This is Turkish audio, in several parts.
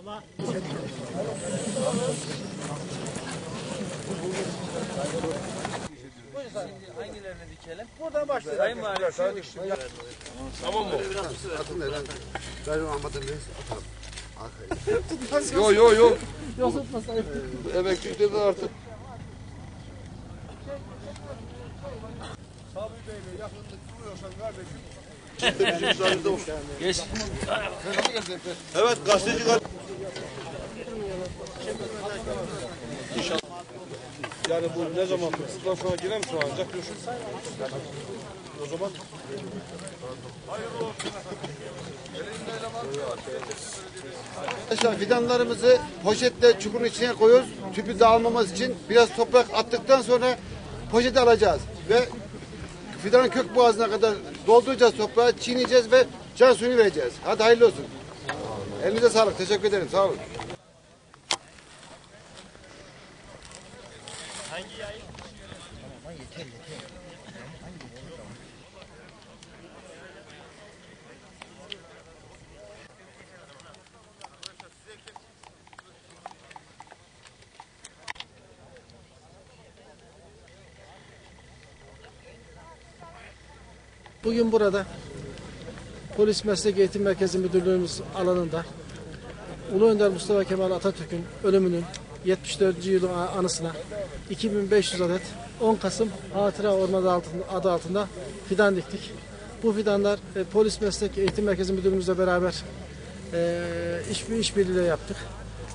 Sola. Şimdi hangilerini dikelim? Buradan başlayalım. Sayın Valim. Tamam mı? Tamam. Atın da lan. Ben Ahmet'in reis atalım. Arkaya. Yo yo yo. Yok tutmasaydı. Emekçi dedi artık. Sabri Bey'le yakınlık duruyorsan kardeşim Geç. Evet gazeteci Yani bu ne zaman fırsattan sonra girer mi şu ancak diyorsun? O zaman Arkadaşlar fidanlarımızı poşetle çukurun içine koyuyoruz. Tüpü dağılmaması için biraz toprak attıktan sonra poşete alacağız. Ve fidanın kök boğazına kadar dolduracağız toprağı, çiğneyeceğiz ve can suyunu vereceğiz. Hadi hayırlı olsun. Elinize sağlık. Teşekkür ederim. Sağ olun. Bugün burada Polis Meslek Eğitim Merkezi Müdürlüğümüz alanında Ulu Önder Mustafa Kemal Atatürk'ün ölümünün 74. yılı anısına 2500 adet 10 Kasım Hatıra Ormanı altında, adı altında fidan diktik. Bu fidanlar e, Polis Meslek Eğitim Merkezi Müdürlüğümüzle beraber e, iş, işbirliğiyle yaptık.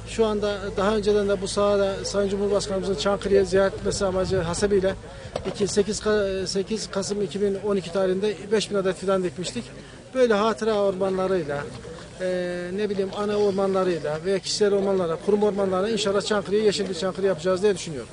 Şu anda daha önceden de bu sahada Sayın Cumhurbaşkanımızın Çankırı'ya ziyaret etmesi amacı hasebiyle 2, 8, Ka- 8 Kasım 2012 tarihinde 5000 adet fidan dikmiştik. Böyle hatıra ormanlarıyla, e, ne bileyim ana ormanlarıyla veya kişisel ormanlarla, kurum ormanlarla inşallah Çankırı'ya yeşil bir Çankırı yapacağız diye düşünüyorum.